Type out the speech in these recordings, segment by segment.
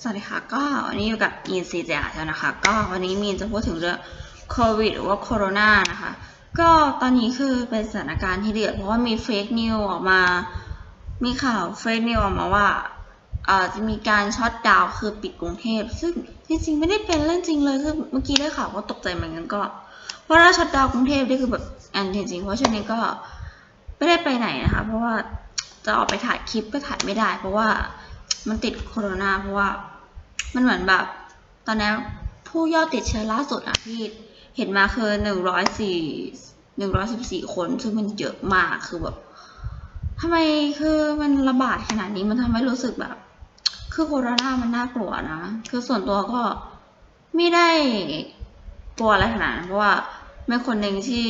สวัสดีค่ะ ก็วันนี้อยู่กับอินซีเจียแล้วนะคะ ก็วันนี้มีนจะพูดถึงเรื่องโควิดหรือว่าโคโรนานะคะ ก็ตอนนี้คือเป็นสถานการณ์ที่เดือดเพราะว่ามีเฟกนิวออกมา มีข่าวเฟกนิวออกมาว่าเอ่อจะมีการช็อตดาวคือปิดกรุงเทพ ซึ่งจริงๆไม่ได้เป็นเรื่องจริงเลยคือเมื่อกี้ได้ข่าวก็ตกใจเหมือนกันก็ เพราะถ้าช็อตดาวกรุงเทพนี่คือแบบอันจริงๆเพราะช่วงนี้ก็ไม่ได้ไปไหนนะคะ เพราะว่าจะออกไปถ่ายคลิปก็ถ่ายไม่ได้ เพราะว่ามันติดโควิดเพราะว่า มันเหมือนแบบ ตอนนี้ผู้ยอดติดเชื้อล่าสุดอะที่เห็นมาคือหนึ่งร้อยสี่หนึ่งร้อยสิบสี่คน ซึ่งมันเยอะมากคือแบบทำไมคือมันระบาดขนาดนี้มันทำให้รู้สึกแบบ คือโคโรนามันน่ากลัวนะ คือส่วนตัวก็ไม่ได้กลัวอะไรขนาดนั้นเพราะว่าเป็นคนหนึ่งที่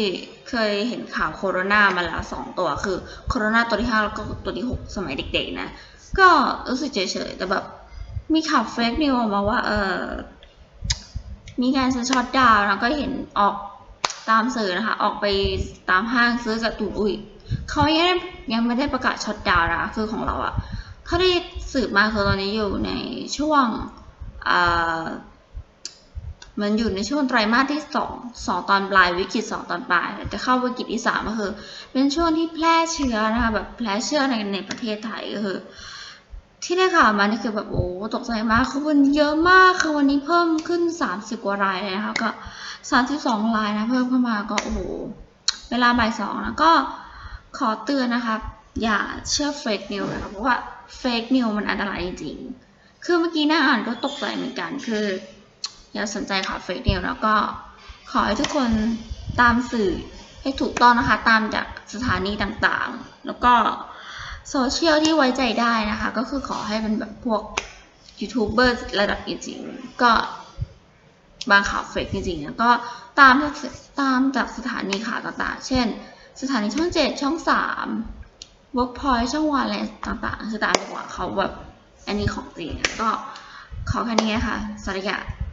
เคยเห็นข่าวโคโรนามาแล้วสองตัวคือโคโรนาตัวที่ห้าแล้วก็ตัวที่หกสมัยเด็กๆนะ ก็รู้สึกเฉยๆแต่แบบ มีข่าวเฟกนิวออกมาว่า เออมีการซื้อช็อตดาวน์แล้วก็เห็นออกตามสื่อนะคะ ออกไปตามห้างซื้อกับตุนอุ้ยเขายังยังไม่ได้ประกาศช็อตดาวน์นะคือของเราอะเท่าที่สืบมาคือตอนนี้อยู่ในช่วงอ่ามันอยู่ในช่วงไตรมาสที่สองสองตอนปลายวิกฤตสองตอนปลายจะเข้าวิกฤตที่สามก็คือ เป็นช่วงที่แพร่เชื้อนะคะแบบแพร่เชื้อในในประเทศไทยก็คือ ที่ได้ข่าวมานี่คือแบบโอ้ตกใจมากคือมันเยอะมากคือวันนี้เพิ่มขึ้น 30 กว่ารายเลยนะคะก็32รายนะเพิ่มเข้ามาก็โอ้โหเวลาบ่ายสองนะก็ขอเตือนนะคะอย่าเชื่อเฟกนิวนะคะเพราะว่าเฟกนิวมันอันตรายจริงๆคือเมื่อกี้หน้าอ่านก็ตกใจเหมือนกันคือ อย่าสนใจข่าวเฟกนิวแล้วก็ขอให้ทุกคนตามสื่อให้ถูกต้องนะคะ ตามจากสถานีต่างๆ แล้วก็ โซเชียลที่ไว้ใจได้นะคะ ก็คือขอให้เป็นแบบพวกยูทูบเบอร์ระดับจริงๆ ก็บางข่าวเฟกจริงๆแล้วก็ตามตามจากสถานีข่าวต่างๆ เช่น สถานีช่องเจ็ดช่องสามเวิร์กพอยช่องวันอะไรต่างๆ คือตามจังหวะเขาแบบอันนี้ของจริงก็ขอแค่นี้นะคะสวัสดีค่ะ